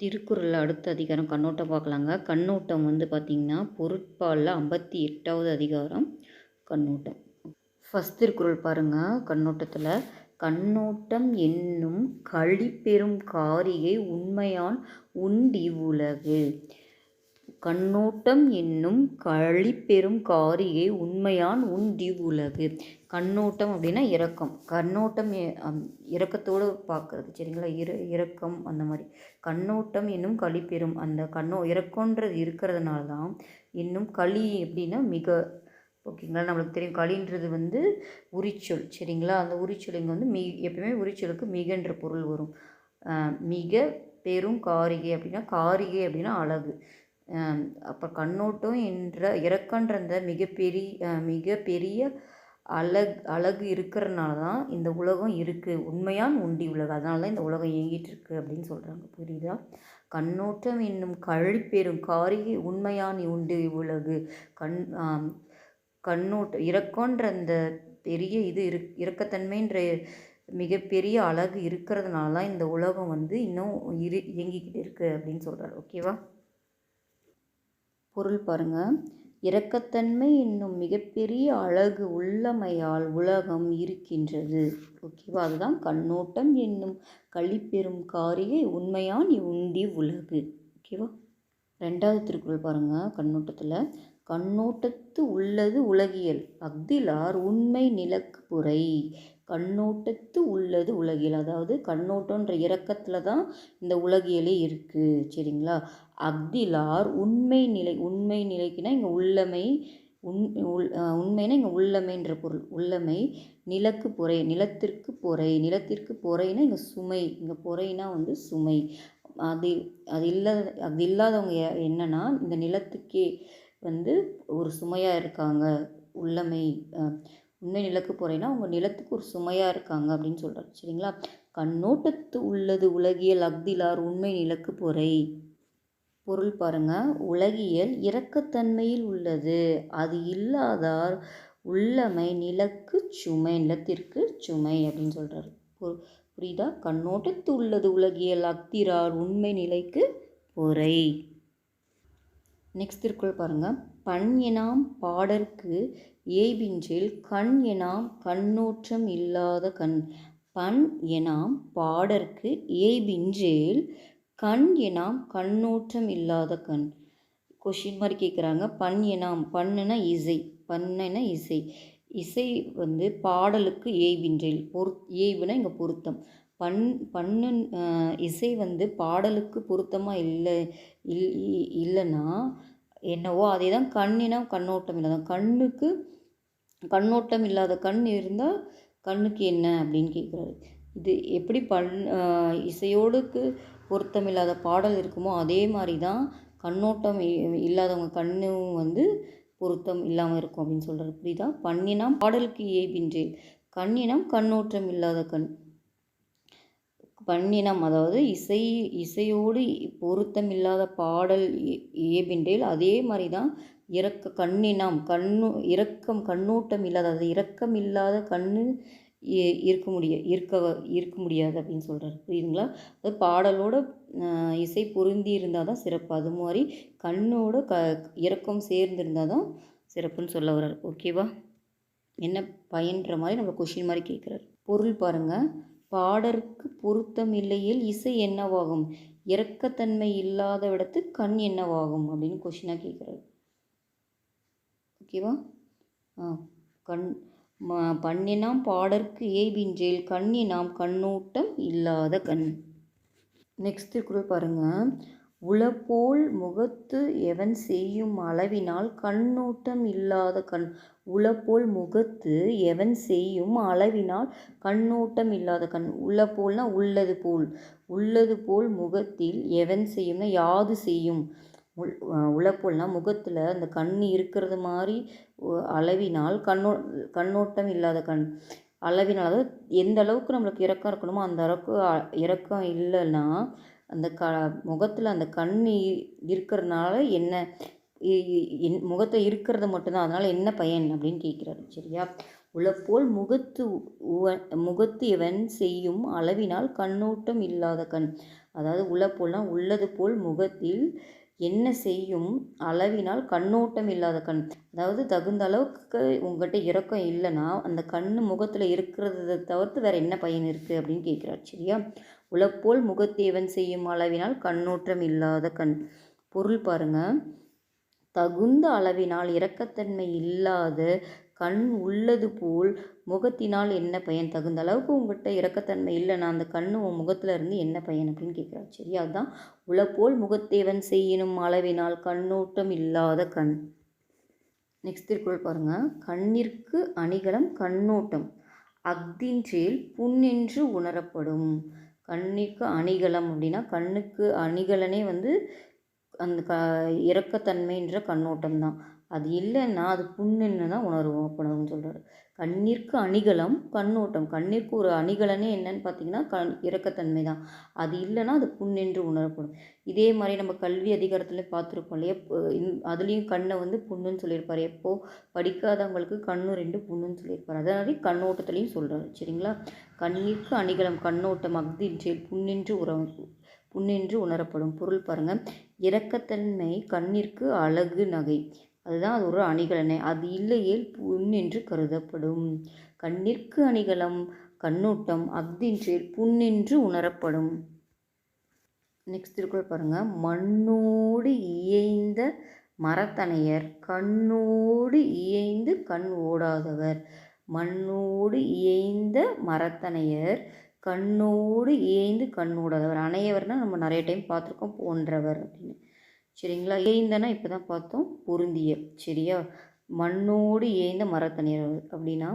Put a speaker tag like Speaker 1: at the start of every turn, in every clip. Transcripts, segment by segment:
Speaker 1: திருக்குறள் அடுத்த அதிகாரம் கண்ணோட்டம் பார்க்கலாங்க. கண்ணோட்டம் வந்து பார்த்திங்கன்னா பொருட்பாலில் ஐம்பத்தி எட்டாவது அதிகாரம் கண்ணோட்டம். ஃபஸ்ட் திருக்குறள் பாருங்கள் கண்ணோட்டத்தில். கண்ணோட்டம் என்னும் கழிப்பெறும் காரிகை உண்மையான் உண்டிவுலகு கண்ணோட்டம் என்னும் கழிப்பெறும் காரிகை உண்மையான் உண்டிவுலகு கண்ணோட்டம் அப்படின்னா இரக்கம். கண்ணோட்டம் இரக்கத்தோடு பார்க்குறது. சரிங்களா? இர இரக்கம் அந்த மாதிரி. கண்ணோட்டம் என்னும் கழிப்பெறும் அந்த கண்ணோ இறக்கன்றது இருக்கிறதுனால தான் இன்னும் களி எப்படின்னா மிக ஓகேங்களா? நம்மளுக்கு தெரியும். களின்றது வந்து உரிச்சொல். சரிங்களா? அந்த உரிச்சொல் இங்கே வந்து மி எப்பயுமே உரிச்சொலுக்கு மிகன்ற பொருள் வரும். மிக பெரும் காரிகை அப்படின்னா காரிகை அப்படின்னா அழகு. அப்போ கண்ணோட்டம் என்ற இறக்கன்ற அந்த மிகப்பெரிய மிகப்பெரிய அழகு அழகு இருக்கிறனால தான் இந்த உலகம் இருக்குது உண்மையான் உண்டி உலகம் அதனால தான் இந்த உலகம் இயங்கிட்டு இருக்கு அப்படின்னு சொல்கிறாங்க புரியுதா? கண்ணோட்டம் என்னும் கழிப்பெறும் காரிகை உண்மையான் உண்டு உலகு. கண் கண்ணோட்டம் இறக்கன்ற அந்த பெரிய இது இரு இறக்கத்தன்மைன்ற மிகப்பெரிய அழகு இருக்கிறதுனால தான் இந்த உலகம் வந்து இன்னும் இரு இயங்கிக்கிட்டு இருக்குது அப்படின்னு சொல்கிறார் ஓகேவா? பொருள் பாருங்கள் இரக்கத்தன்மை என்னும் மிகப்பெரிய அழகு உள்ளமையால் உலகம் இருக்கின்றது. ஓகேவா? அதுதான் கண்ணோட்டம் என்னும் கழிப்பெறும் காரியை உண்மையான் உண்டி உலகு. ஓகேவா? ரெண்டாவது திருக்குறள் பாருங்கள் கண்ணோட்டத்தில். கண்ணோட்டத்து உள்ளது உலகியல். அஃதிலார் உண்மை நிலக்கு புரை. கண்ணோட்டத்து உள்ளது உலகியல். அதாவது கண்ணோட்டன்ற இறக்கத்தில் தான் இந்த உலகியலே இருக்குது சரிங்களா? அஃதிலார் உண்மை நிலை உண்மை நிலைக்குன்னா இங்கே உள்ளமை உண் உள் உண்மைனா இங்கே உள்ளமைன்ற பொருள். உள்ளமை நிலக்கு பொறை நிலத்திற்கு பொறை நிலத்திற்கு பொறைனா இங்கே சுமை. இங்கே பொறைனா வந்து சுமை. அது அது இல்லாத அது இல்லாதவங்க என்னன்னா இந்த நிலத்துக்கே வந்து ஒரு சுமையாக இருக்காங்க. உள்ளமை உண்மை நிலக்கு போகிறேன்னா உங்கள் நிலத்துக்கு ஒரு சுமையாக இருக்காங்க அப்படின்னு சொல்கிறார் சரிங்களா? கண்ணோட்டத்து உள்ளது உலகியல் அக்திலார் உண்மை நிலக்கு பொறை. பொருள் பாருங்க. உலகியல் இரக்கத்தன்மையில் உள்ளது. அது இல்லாதார் உள்ளமை நிலக்கு சுமை நிலத்திற்கு சுமை அப்படின்னு சொல்கிறாரு புரியுதா? கண்ணோட்டத்து உள்ளது உலகியல் அக்திரார் உண்மை நிலைக்கு பொறை. நெக்ஸ்ட் திருக்குறள் பாருங்கள் பண் எனாம் பாடற்கு ஏய்பின்றில் கண் எனாம் கண்ணோற்றம் இல்லாத கண். பண் எனாம் பாடற்கு ஏய்பின்றேல் கண் எனாம் கண்ணோற்றம் இல்லாத கண். கொஷின் மாதிரி கேட்குறாங்க பண் எனாம் பண்ணுனா இசை பண்ணுனா இசை. இசை வந்து பாடலுக்கு ஏய்வின்றேல் பொரு ஏய்வுனா இங்கே பொருத்தம். பண் பண்ணு இசை வந்து பாடலுக்கு பொருத்தமாக இல்லை இல் இல்லைன்னா என்னவோ அதே தான் கண்ணினா கண்ணோட்டம் இல்லாத கண்ணுக்கு கண்ணோட்டம் இல்லாத கண் இருந்தால் கண்ணுக்கு என்ன அப்படின்னு கேட்குறாரு. இது எப்படி பண் இசையோடுக்கு பொருத்தம் இல்லாத பாடல் இருக்குமோ அதே மாதிரி தான் கண்ணோட்டம் இல்லாதவங்க கண்ணும் வந்து பொருத்தம் இல்லாமல் இருக்கும் அப்படின்னு சொல்கிறார் புரியுதா? பண்ணினாம் பாடலுக்கு ஏபின்றேன் கண்ணினம் கண்ணோட்டம் இல்லாத கண். பண்ணினம். அதாவது இசை இசையோடு பொருத்தமில்லாத பாடல் ஏபின்றேல் அதே மாதிரி தான் இறக்க கண்ணினம் கண்ணு இரக்கம் கண்ணோட்டம் இல்லாத அது இரக்கம் இல்லாத கண்ணு இருக்க முடிய இருக்க இருக்க முடியாது அப்படின்னு சொல்கிறார் புரியுதுங்களா? அது பாடலோட இசை பொருந்தி இருந்தால் தான் சிறப்பு. அது மாதிரி கண்ணோட க இறக்கம் சேர்ந்துருந்தால் தான் சிறப்புன்னு சொல்ல வர்றார். ஓகேவா? என்ன பயன்ற மாதிரி நம்ம கொஷின் மாதிரி கேட்குறாரு பொருள் பாருங்கள் பாடற்கு பொருத்தம் இல்லையில் இசை என்னவாகும்? இறக்கத்தன்மை இல்லாத விடத்து கண் என்னவாகும்? அப்படின்னு கொஷினாக கேட்குறாரு. ஓகேவா கண் பண்ணினாம் பாடற்கு ஏபின்றேல் கண்ணினாம் கண்ணோட்டம் இல்லாத கண். நெக்ஸ்ட் குரல் பாருங்கள் உளப்போல் முகத்து எவன் செய்யும் அளவினால் கண்ணோட்டம் இல்லாத கண். உளப்போல் முகத்து எவன் செய்யும் அளவினால் கண்ணோட்டம் இல்லாத கண். உளப்போல்னா உள்ளது போல். உள்ளது போல் முகத்தில் எவன் செய்யும்னா யாது செய்யும். உள் உளப்போல்னா முகத்தில் அந்த கண் இருக்கிறது மாதிரி அளவினால் கண்ணோ கண்ணோட்டம் இல்லாத கண். அளவினால் அதாவது எந்த அளவுக்கு நம்மளுக்கு இறக்கம் இருக்கணுமோ அந்த அளவுக்கு இறக்கம் இல்லைன்னா அந்த க முகத்தில் அந்த கண் இருக்கிறதுனால என்ன? முகத்தை இருக்கிறது மட்டும்தான். அதனால் என்ன பயன் அப்படின்னு கேட்குறாரு சரியா? உளப்போல் முகத்து உவ முகத்து இவன் செய்யும் அளவினால் கண்ணோட்டம் இல்லாத கண். அதாவது உளப்போல்னா உள்ளது போல் முகத்தில் என்ன செய்யும் அளவினால் கண்ணோட்டம் இல்லாத கண். அதாவது தகுந்த அளவுக்கு உங்கள்கிட்ட இரக்கம் இல்லைன்னா அந்த கண் முகத்தில் இருக்கிறத தவிர்த்து வேறு என்ன பயன் இருக்குது அப்படின்னு கேட்குறாரு சரியா? உளப்போல் முகத்தேவன் செய்யும் அளவினால் கண்ணோட்டம் இல்லாத கண். பொருள் பாருங்க. தகுந்த அளவினால் இரக்கத்தன்மை இல்லாத கண் உள்ளது போல் முகத்தினால் என்ன பயன்? தகுந்த அளவுக்கு உங்கள்கிட்ட இறக்கத்தன்மை இல்லைன்னா அந்த கண்ணு உன் முகத்தில் இருந்து என்ன பயன் அப்படின்னு கேட்குறாரு சரி அதுதான் உளப்போல் முகத்தேவன் செய்யணும் அளவினால் கண்ணோட்டம் இல்லாத கண். நெக்ஸ்ட் திருக்குறள் பாருங்கள் கண்ணிற்கு அணிகலம் கண்ணோட்டம். அக்தின்றேல் புண்ணென்று உணரப்படும். கண்ணிற்கு அணிகலம் அப்படின்னா கண்ணுக்கு அணிகலனே வந்து அந்த க இறக்கத்தன்மைன்ற கண்ணோட்டம் தான் அது இல்லைன்னா அது புண்ணுன்னு தான் உணர்வோம் உணர்வுன்னு சொல்கிறாரு கண்ணிற்கு அணிகலம் கண்ணோட்டம். கண்ணிற்கு ஒரு அணிகலனே என்னன்னு பார்த்தீங்கன்னா கண் இறக்கத்தன்மை தான் அது இல்லைன்னா அது புண்ணென்று உணரப்படும். இதே மாதிரி நம்ம கல்வி அதிகாரத்தில் பார்த்துருப்போம் இல்லையா? அதுலேயும் கண்ணை வந்து புண்ணுன்னு சொல்லியிருப்பார். எப்போது படிக்காதவங்களுக்கு கண்ணு ரெண்டு புண்ணுன்னு சொல்லியிருப்பார். அதே மாதிரி கண்ணோட்டத்துலேயும் சொல்கிறாரு சரிங்களா? கண்ணிற்கு அணிகலம் கண்ணோட்டம் அக்தின் செயல் புண்ணின்று உறவு. புண்ணின்று உணரப்படும். பொருள் பாருங்கள் இரக்கத்தன்மை கண்ணிற்கு அழகு நகை. அதுதான் அது ஒரு அணிகலனை. அது இல்லையேல் புண் என்று கருதப்படும். கண்ணிற்கு அணிகலம் கண்ணோட்டம் அஃதின்றேல் புண்ணின்று உணரப்படும். நெக்ஸ்ட் திருக்குறள் பாருங்கள் மண்ணோடு இயைந்த மரத்தனையர் கண்ணோடு இயைந்து கண் ஓடாதவர். மண்ணோடு இயைந்த மரத்தனையர் கண்ணோடு ஏய்ந்து கண்ணோடாதவர் அணையவர்னால் நம்ம நிறைய டைம் பார்த்துருக்கோம் போன்றவர் அப்படின்னு. சரிங்களா? ஏய்ந்தனா இப்போ தான் பார்த்தோம் பொருந்திய. சரியா? மண்ணோடு ஏய்ந்த மரத்தனையர் அப்படின்னா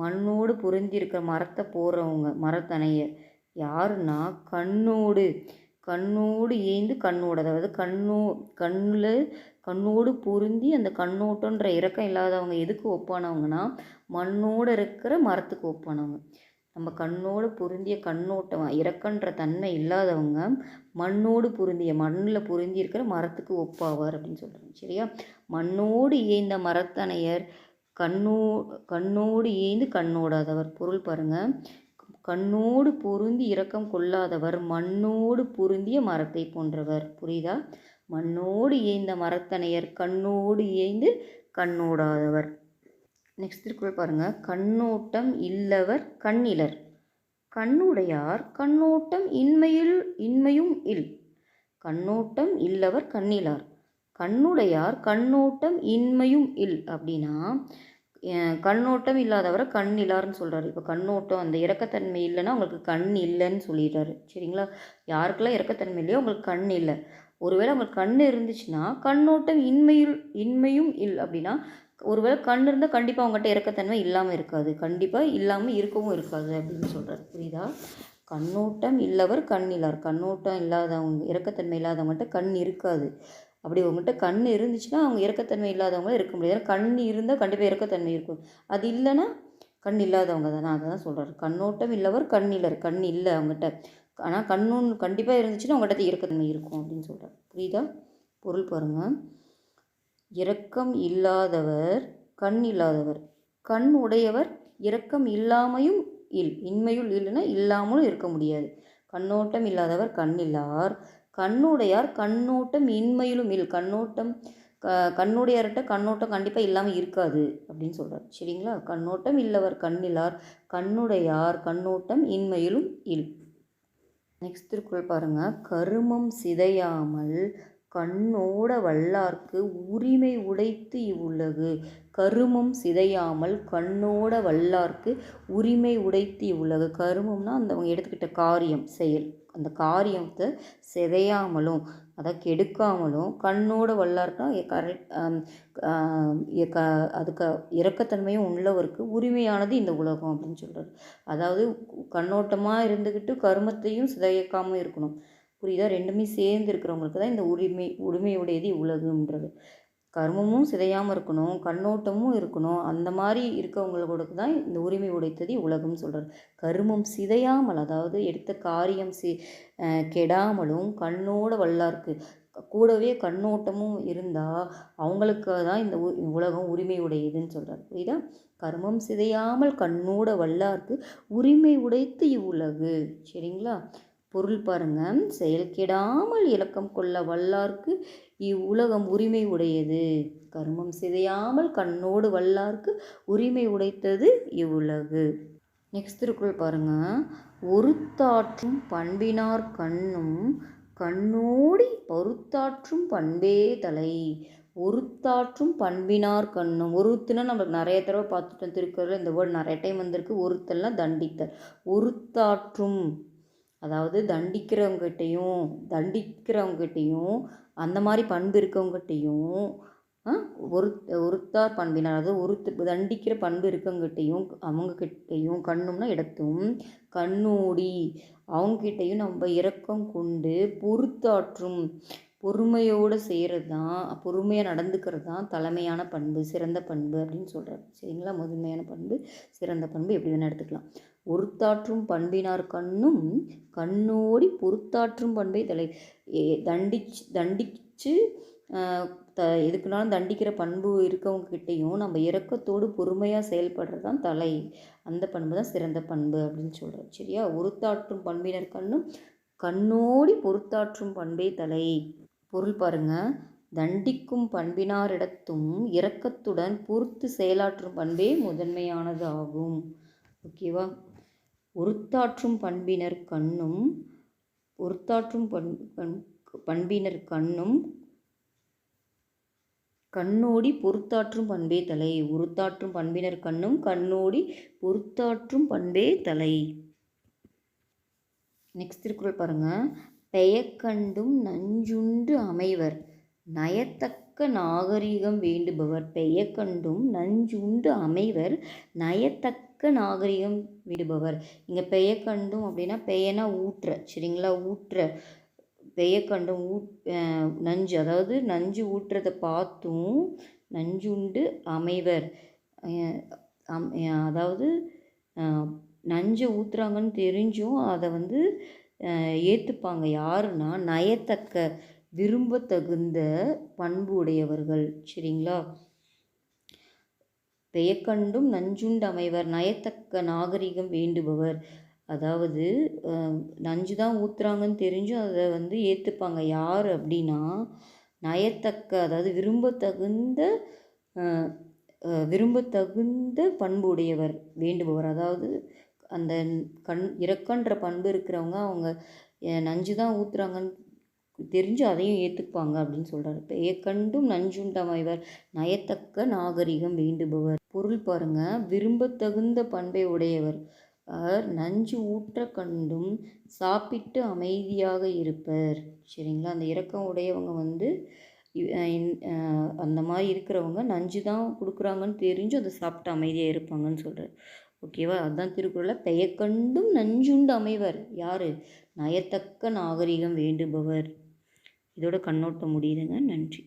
Speaker 1: மண்ணோடு பொருந்தி இருக்கிற மரத்தை போடுறவங்க மரத்தணையர். யாருன்னா கண்ணோடு. கண்ணோடு ஏய்ந்து கண்ணோட அதாவது கண்ணோ கண்ணில் கண்ணோடு பொருந்தி அந்த கண்ணோட்டன்ற இறக்கம் இல்லாதவங்க எதுக்கு ஒப்பானவங்கன்னா மண்ணோடு இருக்கிற மரத்துக்கு ஒப்பானவங்க. நம்ம கண்ணோடு பொருந்திய கண்ணோட்டம் இறக்கன்ற தன்மை இல்லாதவங்க மண்ணோடு பொருந்திய மண்ணில் பொருந்தி இருக்கிற மரத்துக்கு ஒப்பாவார் அப்படின்னு சொல்கிறாங்க சரியா? மண்ணோடு ஏய்ந்த மரத்தனையர் கண்ணோ கண்ணோடு ஏய்ந்து கண்ணோடாதவர். பொருள் பாருங்கள் கண்ணோடு பொருந்தி இரக்கம் கொள்ளாதவர் மண்ணோடு பொருந்திய மரத்தை போன்றவர். புரியுதா? மண்ணோடு ஏய்ந்த மரத்தனையர் கண்ணோடு ஏய்ந்து கண்ணோடாதவர். நெக்ஸ்ட் திருக்குறள் பாருங்கள் கண்ணோட்டம் இல்லவர் கண்ணிலர். கண்ணுடையார் கண்ணோட்டம் இன்மையில் இன்மையும் இல். கண்ணோட்டம் இல்லவர் கண்ணிலார். கண்ணுடையார் கண்ணோட்டம் இன்மையும் இல். அப்படின்னா கண்ணோட்டம் இல்லாதவரை கண் இல்லாருன்னு சொல்கிறாரு இப்போ கண்ணோட்டம் அந்த இறக்கத்தன்மை இல்லைன்னா உங்களுக்கு கண் இல்லைன்னு சொல்லிடுறாரு. சரிங்களா? யாருக்கெல்லாம் இறக்கத்தன்மை இல்லையோ உங்களுக்கு கண் இல்லை. ஒருவேளை உங்களுக்கு கண் இருந்துச்சுன்னா கண்ணோட்டம் இன்மையில் இன்மையும் இல் அப்படின்னா ஒருவேளை கண் இருந்தால் கண்டிப்பாக அவங்ககிட்ட இறக்கத்தன்மை இல்லாமல் இருக்காது. கண்டிப்பாக இல்லாமல் இருக்கவும் இருக்காது அப்படின்னு சொல்கிறார் புரியுதா? கண்ணோட்டம் இல்லவர் கண்ணிலார். கண்ணோட்டம் இல்லாதவங்க இறக்கத்தன்மை இல்லாதவங்கள்ட்ட கண் இருக்காது. அப்படி உங்கள்கிட்ட கண் இருந்துச்சுன்னா அவங்க இறக்கத்தன்மை இல்லாதவங்களும் இருக்க முடியாது. கண் இருந்தால் கண்டிப்பாக இறக்கத்தன்மை இருக்கும். அது இல்லைன்னா கண் இல்லாதவங்க தானே. அதை தான் சொல்கிறார் கண்ணோட்டம் இல்லவர் கண்ணிலர். கண் இல்லை அவங்ககிட்ட ஆனால் கண்ணொன்று கண்டிப்பாக இருந்துச்சுன்னா அவங்ககிட்ட இறக்கத்தன்மை இருக்கும் அப்படின்னு சொல்கிறார் புரியுதா? பொருள் பாருங்கள் இரக்கம் இல்லாதவர் கண் இல்லாதவர். கண் உடையவர் இரக்கம் இல்லாமையும் இல் இன்மையுள் இல்லைன்னா இல்லாமலும் இருக்க முடியாது. கண்ணோட்டம் இல்லாதவர் கண்ணில்லார் கண்ணுடையார் கண்ணோட்டம் இன்மையிலும் இல். கண்ணோட்டம் க கண்ணுடையார்கிட்ட கண்ணோட்டம் கண்டிப்பாக இல்லாமல் இருக்காது அப்படின்னு சொல்கிறார் சரிங்களா? கண்ணோட்டம் இல்லவர் கண்ணிலார் கண்ணுடையார் கண்ணோட்டம் இன்மையிலும் இல். நெக்ஸ்ட் திருக்குறள் பாருங்கள் கருமம் சிதையாமல் கண்ணோட வல்லார்க்கு உரிமை உடைத்து இவ்வுலகு. கருமம் சிதையாமல் கண்ணோட வல்லார்க்கு உரிமை உடைத்து இவ்வுலகு. கருமம்னா அந்த அவங்க எடுத்துக்கிட்ட காரியம் செயல். அந்த காரியத்தை சிதையாமலும் அதை கெடுக்காமலும் கண்ணோட வல்லார்க்கா கரெக்ட் அதுக்கு இறக்கத்தன்மையும் உள்ளவருக்கு உரிமையானது இந்த உலகம் அப்படின்னு சொல்கிறார் அதாவது கண்ணோட்டமாக இருந்துக்கிட்டு கருமத்தையும் சிதைக்காமல் இருக்கணும். புரியுதா? ரெண்டுமே சேர்ந்து இருக்கிறவங்களுக்கு தான் இந்த உரிமை உரிமையுடையது உலகுன்றது கர்மமும் சிதையாமல் இருக்கணும் கண்ணோட்டமும் இருக்கணும். அந்த மாதிரி இருக்கவங்களோட தான் இந்த உரிமை உடைத்தது உலகம்னு சொல்கிறார் கருமம் சிதையாமல் அதாவது எடுத்த காரியம் சி கெடாமலும் கண்ணோட வல்லாருக்கு. கூடவே கண்ணோட்டமும் இருந்தால் அவங்களுக்கு தான் இந்த உலகம் உரிமை உடையதுன்னு சொல்கிறார் புரியுதா? கர்மம் சிதையாமல் கண்ணோட வல்லாருக்கு உரிமை உடைத்து இவ்வுலகு. சரிங்களா? பொருள் பாருங்க. செயல்கெடாமல் இலக்கம் கொள்ள வல்லார்க்கு இவ்வுலகம் உரிமை உடையது. கருமம் சிதையாமல் கண்ணோடு வல்லார்க்கு உரிமை உடைத்தது இவ்வுலகு. நெக்ஸ்ட் திருக்குறள் பாருங்க. ஒருத்தாற்றும் பண்பினார் கண்ணும் கண்ணோடி பொறுத்தாற்றும் பண்பே தலை ஒருத்தாற்றும் பண்பினார் கண்ணும் ஒருத்துனா நம்மளுக்கு நிறைய தடவை பார்த்துட்டோம் திருக்குறள் இந்த வேர்டு நிறைய டைம் வந்திருக்கு. ஒருத்தல்னா தண்டித்தல். ஒருத்தாற்றும் அதாவது தண்டிக்கிறவங்ககிட்டையும் தண்டிக்கிறவங்ககிட்டையும் அந்த மாதிரி பண்பு இருக்கவங்ககிட்டையும் ஒரு ஒருத்தார் பண்பினர் அதாவது ஒருத்தர் தண்டிக்கிற பண்பு இருக்கவங்ககிட்டையும் அவங்கக்கிட்டையும் கண்ணும்னா இடத்தும் கண்ணோடி அவங்ககிட்டையும் நம்ம இரக்கம் கொண்டு பொறுத்தாற்றும் பொறுமையோடு செய்கிறது தான் பொறுமையாக நடந்துக்கிறது தான் தலைமையான பண்பு சிறந்த பண்பு அப்படின்னு சொல்கிறார் சரிங்களா? முதன்மையான பண்பு சிறந்த பண்பு எப்படி வேணால் எடுத்துக்கலாம். ஒருத்தாற்றும் பண்பினார் கண்ணும் கண்ணோடி பொறுத்தாற்றும் பண்பை தலை தண்டிச்சு தண்டிச்சு த எதுக்குனாலும் தண்டிக்கிற பண்பு இருக்கவங்கக்கிட்டேயும் நம்ம இறக்கத்தோடு பொறுமையாக செயல்படுறது தான் தலை. அந்த பண்பு தான் சிறந்த பண்பு அப்படின்னு சொல்கிறோம் சரியா? ஒருத்தாற்றும் பண்பினர் கண்ணும் கண்ணோடி பொறுத்தாற்றும் பண்பே தலை. பொருள் பாருங்க. தண்டிக்கும் பண்பினாரிடத்தும் இரக்கத்துடன் பொறுத்து செயலாற்றும் பண்பே முதன்மையானது ஆகும் ஓகேவா? ஒருத்தாற்றும் பண்பினர் கண்ணும் ஒருத்தாற்றும் பண் பண்பினர் கண்ணும் கண்ணோடி பொறுத்தாற்றும் பண்பே தலை. உருத்தாற்றும் பண்பினர் கண்ணும் கண்ணோடி பொறுத்தாற்றும் பண்பே தலை. நெக்ஸ்ட் திருக்குறள் பாருங்க. பெயக்கண்டும் நஞ்சுண்டு அமைவர். நயத்தக்க நாகரிகம் வேண்டுபவர். பெயக்கண்டும் நஞ்சுண்டு அமைவர். நயத்தக்க நாகரிகம் விடுபவர். இங்கே பெயக்கண்டும் அப்படின்னா பெயனா ஊற்ற சரிங்களா? ஊற்ற. பெயக்கண்டும் ஊ நஞ்சு. அதாவது நஞ்சு ஊற்றுறதை பார்த்தும் நஞ்சுண்டு அமைவர். அதாவது நஞ்சை ஊற்றுறாங்கன்னு தெரிஞ்சும் அதை வந்து ஏற்றுப்பாங்க யாருன்னா நயத்தக்க விரும்பத்தகுந்த பண்பு உடையவர்கள் சரிங்களா? பெயக்கண்டும் நஞ்சுண்டமைவர் நயத்தக்க நாகரிகம் வேண்டுபவர். அதாவது நஞ்சு தான் ஊற்றுறாங்கன்னு தெரிஞ்சும் அதை வந்து ஏற்றுப்பாங்க யார் அப்படின்னா நயத்தக்க அதாவது விரும்பத்தகுந்த விரும்பத்தகுந்த பண்பு உடையவர் வேண்டுபவர். அதாவது அந்த கண் இறக்கன்ற பண்பு இருக்கிறவங்க அவங்க நஞ்சு தான் ஊற்றுறாங்கன்னு தெரிஞ்சு அதையும் ஏற்றுப்பாங்க அப்படின்னு சொல்கிறார் பெயக்கண்டும் நஞ்சுண்டமைவர் நயத்தக்க நாகரிகம் வேண்டுபவர். பொருள் பாருங்கள் விரும்பத்தகுந்த பண்பை உடையவர். நஞ்சு ஊற்ற கண்டும் சாப்பிட்டு அமைதியாக இருப்பர். சரிங்களா? அந்த இறக்கம் உடையவங்க வந்து அந்த மாதிரி இருக்கிறவங்க நஞ்சு தான் கொடுக்குறாங்கன்னு தெரிஞ்சு அதை சாப்பிட்டு அமைதியாக இருப்பாங்கன்னு சொல்கிறார் ஓகேவா? அதுதான் திருக்குறளில் பெயக்கண்டும் நஞ்சுண்டு அமைவர். யார்? நயத்தக்க நாகரிகம் வேண்டுபவர். இதோட கண்ணோட்டம் முடியுதுங்க. நன்றி.